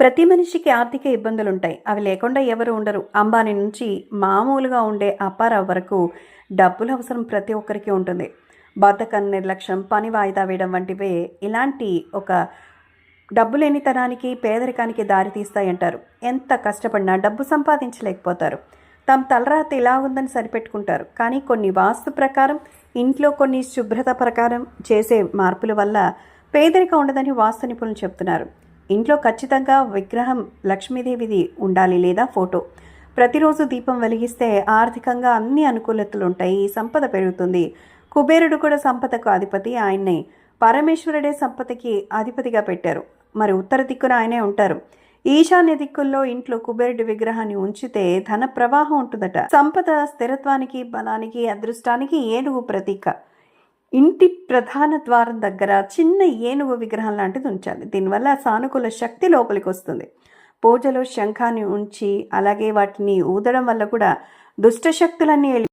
ప్రతి మనిషికి ఆర్థిక ఇబ్బందులు ఉంటాయి అవి లేకుండా ఎవరు ఉండరు. అంబానీ నుంచి మామూలుగా ఉండే అప్పారావు వరకు డబ్బులు అవసరం ప్రతి ఒక్కరికి ఉంటుంది. బద్ధకం నిర్లక్ష్యం పని వాయిదా వేయడం వంటివే ఇలాంటి ఒక డబ్బు లేనితనానికి పేదరికానికి దారి తీస్తాయంటారు. ఎంత కష్టపడినా డబ్బు సంపాదించలేకపోతారు. తమ తలరాత ఇలా ఉందని సరిపెట్టుకుంటారు. కానీ కొన్ని వాస్తు ప్రకారం ఇంట్లో కొన్ని శుభ్రత ప్రకారం చేసే మార్పుల వల్ల పేదరికం ఉండదని వాస్తు నిపుణులు చెప్తున్నారు. ఇంట్లో ఖచ్చితంగా విగ్రహం లక్ష్మీదేవిది ఉండాలి లేదా ఫోటో. ప్రతిరోజు దీపం వెలిగిస్తే ఆర్థికంగా అన్ని అనుకూలతలు ఉంటాయి సంపద పెరుగుతుంది. కుబేరుడు కూడా సంపదకు అధిపతి ఆయన్ని. పరమేశ్వరుడే సంపదకి అధిపతిగా పెట్టారు. మరి ఉత్తర దిక్కున ఆయనే ఉంటారు. ఈశాన్య దిక్కుల్లో ఇంట్లో కుబేరుడి విగ్రహాన్ని ఉంచితే ధన ప్రవాహం ఉంటుందట. సంపద స్థిరత్వానికి బలానికి అదృష్టానికి ఏనుగు ప్రతీక. ఇంటి ప్రధాన ద్వారం దగ్గర చిన్న ఏనుగు విగ్రహం లాంటిది ఉంచాలి. దీనివల్ల సానుకూల శక్తి లోపలికి వస్తుంది. పూజలో శంఖాన్ని ఉంచి అలాగే వాటిని ఊదడం వల్ల కూడా దుష్ట శక్తులన్నీ